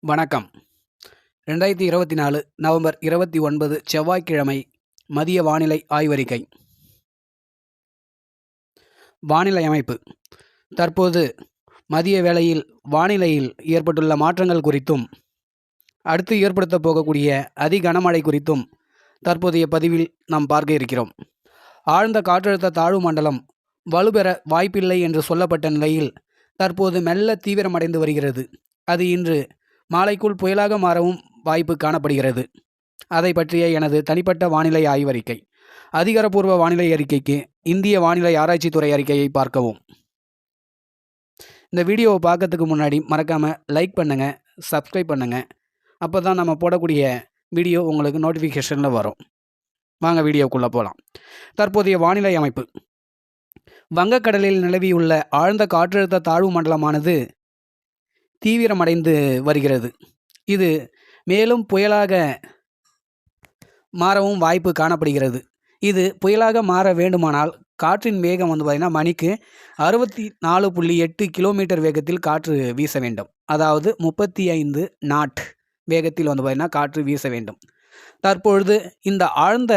வணக்கம். ரெண்டாயிரத்தி இருபத்தி நாலு நவம்பர் இருபத்தி ஒன்பது செவ்வாய்க்கிழமை மதிய வானிலை ஆய்வறிக்கை. வானிலை அமைப்பு. தற்போது மதிய வேளையில் வானிலையில் ஏற்பட்டுள்ள மாற்றங்கள் குறித்தும் அடுத்து ஏற்படுத்தப் போகக்கூடிய அதி கனமழை குறித்தும் தற்போதைய பதிவில் நாம் பார்க்க இருக்கிறோம். ஆழ்ந்த காற்றழுத்த தாழ்வு மண்டலம் வலுப்பெற வாய்ப்பில்லை என்று சொல்லப்பட்ட நிலையில் தற்போது மெல்ல தீவிரமடைந்து வருகிறது. அது இன்று மாலைக்குள் புயலாக மாறவும் வாய்ப்பு காணப்படுகிறது. அதை பற்றிய எனது தனிப்பட்ட வானிலை ஆய்வறிக்கை. அதிகாரப்பூர்வ வானிலை அறிக்கைக்கு இந்திய வானிலை ஆராய்ச்சித்துறை அறிக்கையை பார்க்கவும். இந்த வீடியோவை பார்க்கறதுக்கு முன்னாடி மறக்காமல் லைக் பண்ணுங்கள் சப்ஸ்கிரைப் பண்ணுங்கள் அப்போ தான் நம்ம போடக்கூடிய வீடியோ உங்களுக்கு நோட்டிஃபிகேஷனில் வரும். வாங்க வீடியோக்குள்ளே போகலாம் தற்போதைய வானிலை அமைப்பு. வங்கக்கடலில் நிலவியுள்ள ஆழ்ந்த காற்றழுத்த தாழ்வு மண்டலமானது தீவிரமடைந்து வருகிறது. இது மேலும் புயலாக மாறவும் வாய்ப்பு காணப்படுகிறது. இது புயலாக மாற வேண்டுமானால் காற்றின் வேகம் வந்து பார்த்திங்கன்னா மணிக்கு அறுபத்தி நாலு புள்ளி எட்டு கிலோமீட்டர் வேகத்தில் காற்று வீச வேண்டும். அதாவது முப்பத்தி ஐந்து நாட் வேகத்தில் வந்து பார்த்திங்கன்னா காற்று வீச வேண்டும். தற்பொழுது இந்த ஆழ்ந்த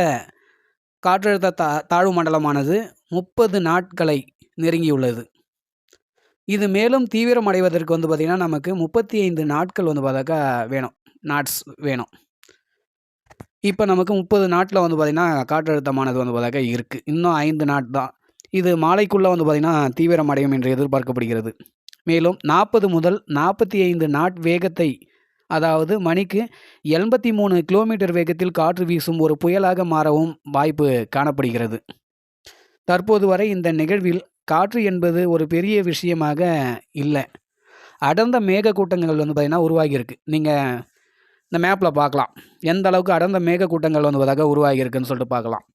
காற்றழுத்த தா தாழ்வு மண்டலமானது முப்பது நாட்களை நெருங்கியுள்ளது. இது மேலும் தீவிரமடைவதற்கு வந்து பார்த்திங்கன்னா நமக்கு முப்பத்தி ஐந்து நாட்கள் வந்து பார்த்தாக்கா வேணும். நாட்ஸ் வேணும். இப்போ நமக்கு முப்பது நாட்டில் வந்து பார்த்திங்கன்னா காற்றழுத்தமானது வந்து பார்த்தாக்கா இருக்குது இன்னும் ஐந்து நாட் தான். இது மாலைக்குள்ளே வந்து பார்த்திங்கன்னா தீவிரமடையும் என்று எதிர்பார்க்கப்படுகிறது. மேலும் நாற்பது முதல் நாற்பத்தி ஐந்து நாட் வேகத்தை அதாவது மணிக்கு எண்பத்தி மூணு கிலோமீட்டர் வேகத்தில் காற்று வீசும் ஒரு புயலாக மாறவும் வாய்ப்பு காணப்படுகிறது. தற்போது வரை இந்த நிகழ்வில் காற்று என்பது ஒரு பெரிய விஷயமாக இல்லை. அடர்ந்த மேகக்கூட்டங்கள் வந்து பார்த்திங்கன்னா உருவாகியிருக்கு. நீங்கள் இந்த மேப்பில் பார்க்கலாம் எந்த அளவுக்கு அடர்ந்த மேகக்கூட்டங்கள் வந்து பார்த்தாக்க உருவாகியிருக்குன்னு சொல்லிட்டு பார்க்கலாம்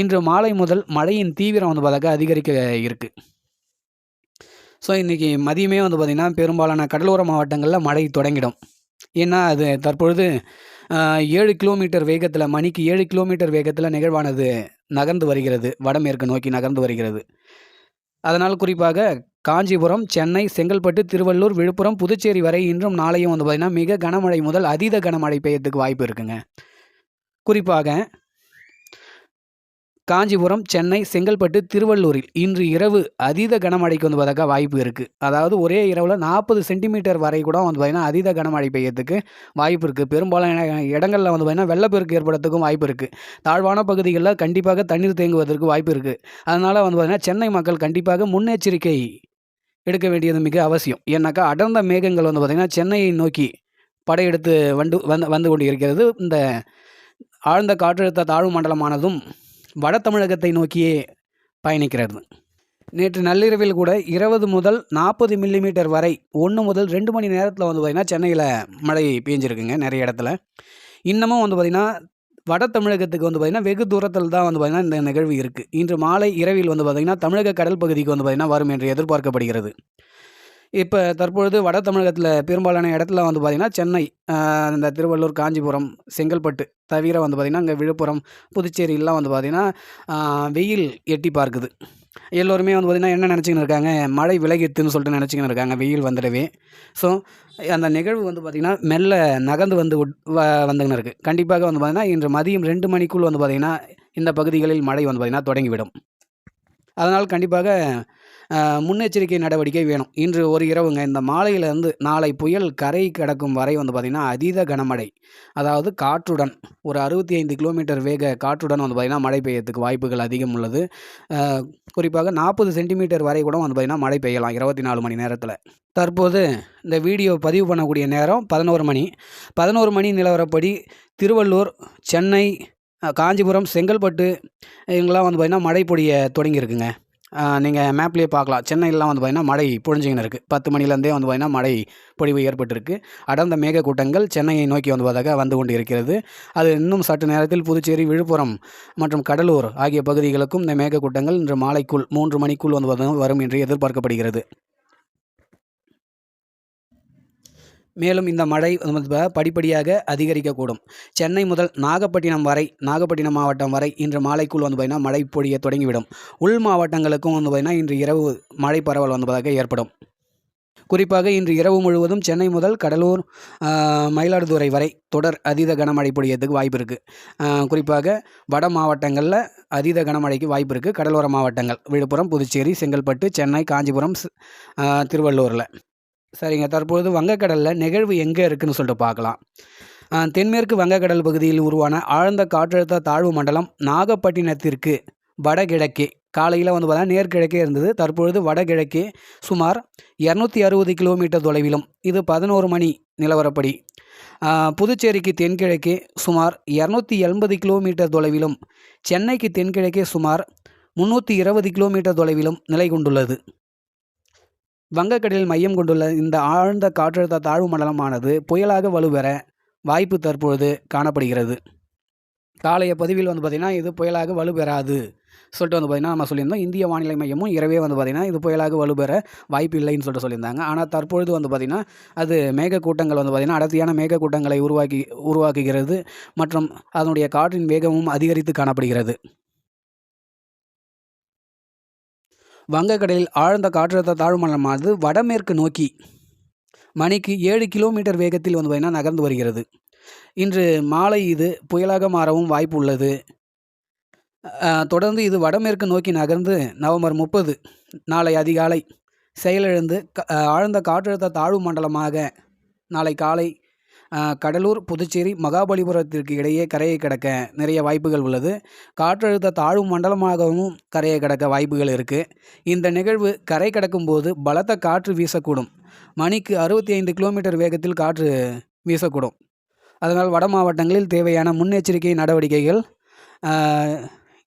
இன்று மாலை முதல் மழையின் தீவிரம் வந்து பார்த்தாக்க அதிகரிக்க இருக்குது ஸோ இன்றைக்கி மதியமே வந்து பார்த்திங்கன்னா பெரும்பாலான கடலோர மாவட்டங்களில் மழை தொடங்கிடும். ஏன்னா அது தற்பொழுது ஏழு கிலோமீட்டர் வேகத்தில் மணிக்கு ஏழு கிலோமீட்டர் வேகத்தில் நிகழ்வானது நகர்ந்து வருகிறது. வடமேற்கு நோக்கி நகர்ந்து வருகிறது. அதனால் குறிப்பாக காஞ்சிபுரம் சென்னை செங்கல்பட்டு திருவள்ளூர் விழுப்புரம் புதுச்சேரி வரை இன்றும் நாளையும் வந்து பார்த்திங்கன்னா மிக கனமழை முதல் அதீத கனமழை பெய்யறதுக்கு வாய்ப்பு இருக்குங்க. குறிப்பாக காஞ்சிபுரம் சென்னை செங்கல்பட்டு திருவள்ளூரில் இன்று இரவு அதீத கனமழைக்கு வந்து பார்த்தாக்கா வாய்ப்பு இருக்குது அதாவது ஒரே இரவில் நாற்பது சென்டிமீட்டர் வரை கூட வந்து பார்த்திங்கன்னா அதீத கனமழை பெய்யறதுக்கு வாய்ப்பு இருக்குது பெரும்பாலான இடங்களில் வந்து பார்த்திங்கன்னா வெள்ளப்பெருக்கு ஏற்படுறதுக்கும் வாய்ப்பு இருக்குது தாழ்வான பகுதிகளில் கண்டிப்பாக தண்ணீர் தேங்குவதற்கு வாய்ப்பு இருக்குது அதனால் வந்து பார்த்திங்கன்னா சென்னை மக்கள் கண்டிப்பாக முன்னெச்சரிக்கை எடுக்க வேண்டியது மிக அவசியம். ஏன்னாக்கா அடர்ந்த மேகங்கள் வந்து பார்த்திங்கன்னா சென்னையை நோக்கி படையெடுத்து வந்து வந்து வந்து கொண்டு இருக்கிறது இந்த ஆழ்ந்த காற்றழுத்த தாழ்வு மண்டலமானதும் வட தமிழகத்தை நோக்கியே பயணிக்கிறது. நேற்று நள்ளிரவில் கூட இருபது முதல் நாற்பது மில்லிமீட்டர் வரை ஒன்று முதல் ரெண்டு மணி நேரத்தில் வந்து பார்த்திங்கன்னா சென்னையில் மழை பெஞ்சிருக்குங்க நிறைய இடத்துல. இன்னமும் வந்து பார்த்திங்கன்னா வட தமிழகத்துக்கு வந்து பார்த்திங்கன்னா வெகு தூரத்தில் தான் வந்து பார்த்திங்கன்னா இந்த நிகழ்வு இருக்குது இன்று மாலை இரவில் வந்து பார்த்திங்கன்னா தமிழக கடல் பகுதிக்கு வந்து பார்த்திங்கன்னா வரும் என்று எதிர்பார்க்கப்படுகிறது. இப்போ தற்பொழுது வட தமிழகத்தில் பெரும்பாலான இடத்துல வந்து பார்த்திங்கன்னா சென்னை இந்த திருவள்ளூர் காஞ்சிபுரம் செங்கல்பட்டு தவிர வந்து பார்த்திங்கன்னா இங்கே விழுப்புரம் புதுச்சேரியெல்லாம் வந்து பார்த்திங்கன்னா வெயில் எட்டி பார்க்குது. எல்லோருமே வந்து பார்த்திங்கன்னா என்ன நினச்சிக்கின்னு இருக்காங்க? மழை விலகித்துன்னு சொல்லிட்டு நினச்சிக்கின்னு இருக்காங்க வெயில் வந்துடவே. ஸோ அந்த நிகழ்வு வந்து பார்த்திங்கன்னா மெல்ல நகர்ந்து வந்து வ வந்துக்கின்னு இருக்குது கண்டிப்பாக வந்து பார்த்திங்கன்னா இன்று மதியம் ரெண்டு மணிக்குள் வந்து பார்த்திங்கன்னா இந்த பகுதிகளில் மழை வந்து பார்த்திங்கன்னா தொடங்கிவிடும். அதனால் கண்டிப்பாக முன்னெச்சரிக்கை நடவடிக்கை வேணும். இன்று ஒரு இரவுங்க இந்த மாலையிலேருந்து நாளை புயல் கரை கடக்கும் வரை வந்து பார்த்திங்கன்னா அதீத கனமழை. அதாவது காற்றுடன் ஒரு அறுபத்தி ஐந்து கிலோமீட்டர் வேக காற்றுடன் வந்து பார்த்திங்கன்னா மழை பெய்யறதுக்கு வாய்ப்புகள் அதிகம் உள்ளது. குறிப்பாக நாற்பது சென்டிமீட்டர் வரை கூட வந்து பார்த்திங்கன்னா மழை பெய்யலாம் இருபத்தி நாலு மணி நேரத்தில். தற்போது இந்த வீடியோ பதிவு பண்ணக்கூடிய நேரம் பதினோரு மணி. பதினோரு மணி நிலவரப்படி திருவள்ளூர் சென்னை காஞ்சிபுரம் செங்கல்பட்டு இங்கெல்லாம் வந்து பார்த்திங்கன்னா மழை பொழிய தொடங்கியிருக்குங்க. நீங்கள் மேப்லேயே பார்க்கலாம். சென்னையிலலாம் வந்து பார்த்திங்கன்னா மழை பொழிஞ்சிங்கன்னு இருக்குது பத்து மணிலேருந்தே வந்து பார்த்திங்கன்னா மழை பொழிவு ஏற்பட்டிருக்கு. அடர்ந்த மேகக்கூட்டங்கள் சென்னையை நோக்கி வந்து பார்த்தாக்க வந்து கொண்டு இருக்கிறது அது இன்னும் சற்று நேரத்தில் புதுச்சேரி விழுப்புரம் மற்றும் கடலூர் ஆகிய பகுதிகளுக்கும் இந்த மேகக்கூட்டங்கள் இன்று மாலைக்குள் மூன்று மணிக்குள் வந்து வரும் என்று எதிர்பார்க்கப்படுகிறது. மேலும் இந்த மழை படிப்படியாக அதிகரிக்கக்கூடும். சென்னை முதல் நாகப்பட்டினம் வரை நாகப்பட்டினம் மாவட்டம் வரை இன்று மாலைக்குள் வந்து பார்த்திங்கன்னா மழை பொழிய தொடங்கிவிடும். உள் மாவட்டங்களுக்கும் வந்து பார்த்திங்கன்னா இன்று இரவு மழை பரவல் வந்ததாக ஏற்படும். குறிப்பாக இன்று இரவு முழுவதும் சென்னை முதல் கடலூர் மயிலாடுதுறை வரை தொடர் அதீத கனமழை பொழியறதுக்கு வாய்ப்பு இருக்குது குறிப்பாக வட மாவட்டங்களில் அதீத கனமழைக்கு வாய்ப்பு இருக்குது கடலோர மாவட்டங்கள் விழுப்புரம் புதுச்சேரி செங்கல்பட்டு சென்னை காஞ்சிபுரம் திருவள்ளூரில். சரிங்க. தற்பொழுது வங்கக்கடலில் நிகழ்வு எங்கே இருக்குன்னு சொல்லிட்டு பார்க்கலாம். தென்மேற்கு வங்கக்கடல் பகுதியில் உருவான ஆழ்ந்த காற்றழுத்த தாழ்வு மண்டலம் நாகப்பட்டினத்திற்கு வடகிழக்கே காலையில் வந்து பார்த்தா நேர்கிழக்கே இருந்தது. தற்பொழுது வடகிழக்கே சுமார் இரநூத்தி அறுபது கிலோமீட்டர் தொலைவிலும் இது பதினோரு மணி நிலவரப்படி. புதுச்சேரிக்கு தென்கிழக்கே சுமார் இரநூத்தி எண்பது கிலோமீட்டர் தொலைவிலும் சென்னைக்கு தென்கிழக்கே சுமார் முந்நூற்றி இருபது கிலோமீட்டர் தொலைவிலும் நிலை கொண்டுள்ளது. வங்கக்கடலில் மையம் கொண்டுள்ள இந்த ஆழ்ந்த காற்றழுத்த தாழ்வு மண்டலமானது புயலாக வலுப்பெற வாய்ப்பு தற்பொழுது காணப்படுகிறது. காலைய பதிவில் வந்து பார்த்திங்கன்னா இது புயலாக வலுப்பெறாது சொல்லிட்டு வந்து பார்த்திங்கன்னா நம்ம சொல்லியிருந்தோம் இந்திய வானிலை மையமும் இரவே வந்து பார்த்திங்கன்னா இது புயலாக வலுப்பெற வாய்ப்பு இல்லைன்னு சொல்லிட்டு சொல்லியிருந்தாங்க. ஆனால் தற்பொழுது வந்து பார்த்திங்கன்னா அது மேகக்கூட்டங்கள் வந்து பார்த்திங்கன்னா அடர்த்தியான மேகக்கூட்டங்களை உருவாக்கி உருவாக்குகிறது மற்றும் அதனுடைய காற்றின் வேகமும் அதிகரித்து காணப்படுகிறது. வங்கக்கடலில் ஆழ்ந்த காற்றழுத்த தாழ்வு மண்டலமானது வடமேற்கு நோக்கி மணிக்கு ஏழு கிலோமீட்டர் வேகத்தில் வந்து பார்த்திங்கன்னா நகர்ந்து வருகிறது. இன்று மாலை இது புயலாக மாறவும் வாய்ப்பு உள்ளது. தொடர்ந்து இது வடமேற்கு நோக்கி நகர்ந்து நவம்பர் முப்பது நாளை அதிகாலை செயலிழந்து க- ஆழ்ந்த காற்றழுத்த தாழ்வு மண்டலமாக நாளை காலை கடலூர் புதுச்சேரி மகாபலிபுரத்திற்கு இடையே கரையை கடக்க நிறைய வாய்ப்புகள் உள்ளது. காற்றழுத்த தாழ்வு மண்டலமாகவும் கரையை கடக்க வாய்ப்புகள் இருக்குது இந்த நிகழ்வு கரை கடக்கும்போது பலத்த காற்று வீசக்கூடும். மணிக்கு அறுபத்தி ஐந்து கிலோமீட்டர் வேகத்தில் காற்று வீசக்கூடும். அதனால் வட மாவட்டங்களில் தேவையான முன்னெச்சரிக்கை நடவடிக்கைகள்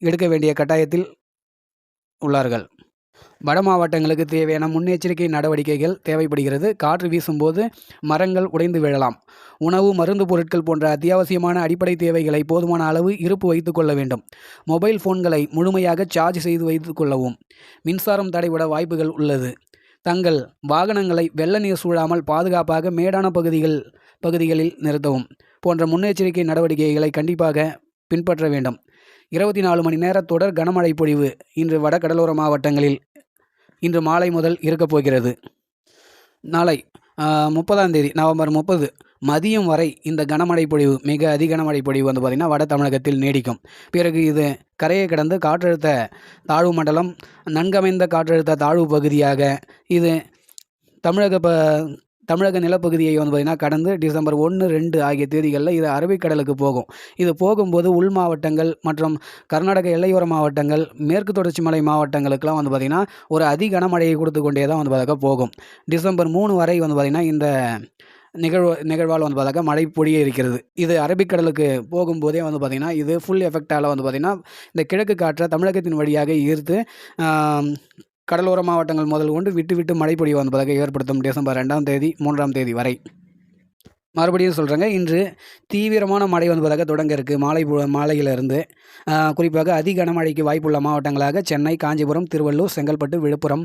எடுக்க வேண்டிய கட்டாயத்தில் உள்ளார்கள். வட மாவட்டங்களுக்கு தேவையான முன்னெச்சரிக்கை நடவடிக்கைகள் தேவைப்படுகிறது. காற்று வீசும்போது மரங்கள் உடைந்து விழலாம். உணவு மருந்து பொருட்கள் போன்ற அத்தியாவசியமான அடிப்படை தேவைகளை போதுமான அளவு இருப்பு வைத்துக் கொள்ள வேண்டும். மொபைல் ஃபோன்களை முழுமையாக சார்ஜ் செய்து வைத்துக் கொள்ளவும் மின்சாரம் தடைபட வாய்ப்புகள் உள்ளது. தங்கள் வாகனங்களை வெள்ள நீர் சூழாமல் பாதுகாப்பாக மேடான பகுதிகள் பகுதிகளில் நிறுத்தவும் போன்ற முன்னெச்சரிக்கை நடவடிக்கைகளை கண்டிப்பாக பின்பற்ற வேண்டும். இருபத்தி நாலு மணி நேர தொடர் கனமழை பொழிவு இன்று வட கடலோர மாவட்டங்களில் இன்று மாலை முதல் இருக்கப் போகிறது. நாளை முப்பதாம் தேதி நவம்பர் முப்பது மதியம் வரை இந்த கனமழை பொழிவு மிக அதிக கனமழை பொழிவு வந்து பார்த்திங்கன்னா வட தமிழகத்தில் நீடிக்கும். பிறகு இது கரையை கடந்து காற்றழுத்த தாழ்வு மண்டலம் நன்கமைந்த காற்றழுத்த தாழ்வு பகுதியாக இது தமிழக ப தமிழக நிலப்பகுதியை வந்து பார்த்திங்கன்னா கடந்து டிசம்பர் ஒன்று ரெண்டு ஆகிய தேதிகளில் இது அரபிக்கடலுக்கு போகும். இது போகும்போது உள் மாவட்டங்கள் மற்றும் கர்நாடக எல்லையோர மாவட்டங்கள் மேற்கு தொடர்ச்சி மலை மாவட்டங்களுக்கெல்லாம் வந்து பார்த்திங்கன்னா ஒரு அதி கனமழையை கொடுத்து கொண்டே தான் வந்து பார்த்தாக்கா போகும். டிசம்பர் மூணு வரை வந்து பார்த்திங்கன்னா இந்த நிகழ்வு நிகழ்வால் வந்து பார்த்தாக்கா மழை பொடியே இருக்கிறது. இது அரபிக்கடலுக்கு போகும்போதே வந்து பார்த்திங்கன்னா இது ஃபுல் எஃபெக்டால் வந்து பார்த்திங்கன்னா இந்த கிழக்கு காற்றை தமிழகத்தின் வழியாக ஈர்த்து கடலோர மாவட்டங்கள் முதல் கொண்டு விட்டு விட்டு மழை பொழிவு வந்ததாக ஏற்படுத்தும் டிசம்பர் ரெண்டாம் தேதி மூன்றாம் தேதி வரை. மறுபடியும் சொல்கிறேங்க இன்று தீவிரமான மழை வந்து பார்த்தாக்கா தொடங்க இருக்குது மாலை மாலையிலிருந்து குறிப்பாக அதிக கனமழைக்கு வாய்ப்புள்ள மாவட்டங்களாக சென்னை காஞ்சிபுரம் திருவள்ளூர் செங்கல்பட்டு விழுப்புரம்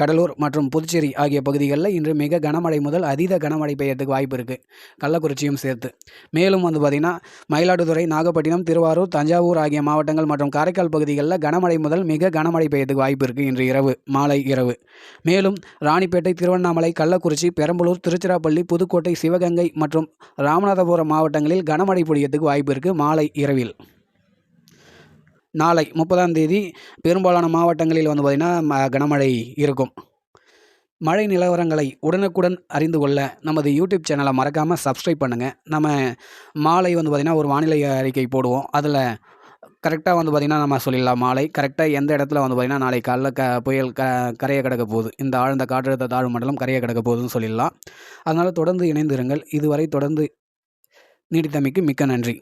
கடலூர் மற்றும் புதுச்சேரி ஆகிய பகுதிகளில் இன்று மிக கனமழை முதல் அதீத கனமழை பெய்யறதுக்கு வாய்ப்பு இருக்குது கள்ளக்குறிச்சியும் சேர்த்து. மேலும் வந்து பார்த்திங்கன்னா மயிலாடுதுறை நாகப்பட்டினம் திருவாரூர் தஞ்சாவூர் ஆகிய மாவட்டங்கள் மற்றும் காரைக்கால் பகுதிகளில் கனமழை முதல் மிக கனமழை பெய்யறதுக்கு வாய்ப்பு இருக்குது இன்று இரவு மாலை இரவு. மேலும் ராணிப்பேட்டை திருவண்ணாமலை கள்ளக்குறிச்சி பெரம்பலூர் திருச்சிராப்பள்ளி புதுக்கோட்டை சிவகங்கை மற்றும் ராமநாதபுரம் மாவட்டங்களில் கனமழை பொழியத்துக்கு வாய்ப்பு இருக்குது மாலை இரவில். நாளை முப்பதாம் தேதி பெரும்பாலான மாவட்டங்களில் வந்து பார்த்திங்கன்னா கனமழை இருக்கும். மழை நிலவரங்களை உடனுக்குடன் அறிந்து கொள்ள நமது யூடியூப் சேனலை மறக்காமல் சப்ஸ்கிரைப் பண்ணுங்கள் நம்ம மாலை வந்து பார்த்திங்கன்னா ஒரு வானிலை அறிக்கை போடுவோம். அதில் கரெக்டாக வந்து பார்த்திங்கன்னா நம்ம சொல்லிடலாம். மாலை கரெக்டாக எந்த இடத்துல வந்து பார்த்திங்கன்னா நாளை காலைல க புயல் க கரையை கிடக்க போகுது. இந்த ஆழ்ந்த காற்றழுத்த தாழ்வு மண்டலம் கரையை கிடக்க போகுதுன்னு சொல்லிடலாம். அதனால் தொடர்ந்து இணைந்திருங்கள். இதுவரை தொடர்ந்து நீடித்தமைக்கு மிக்க நன்றி.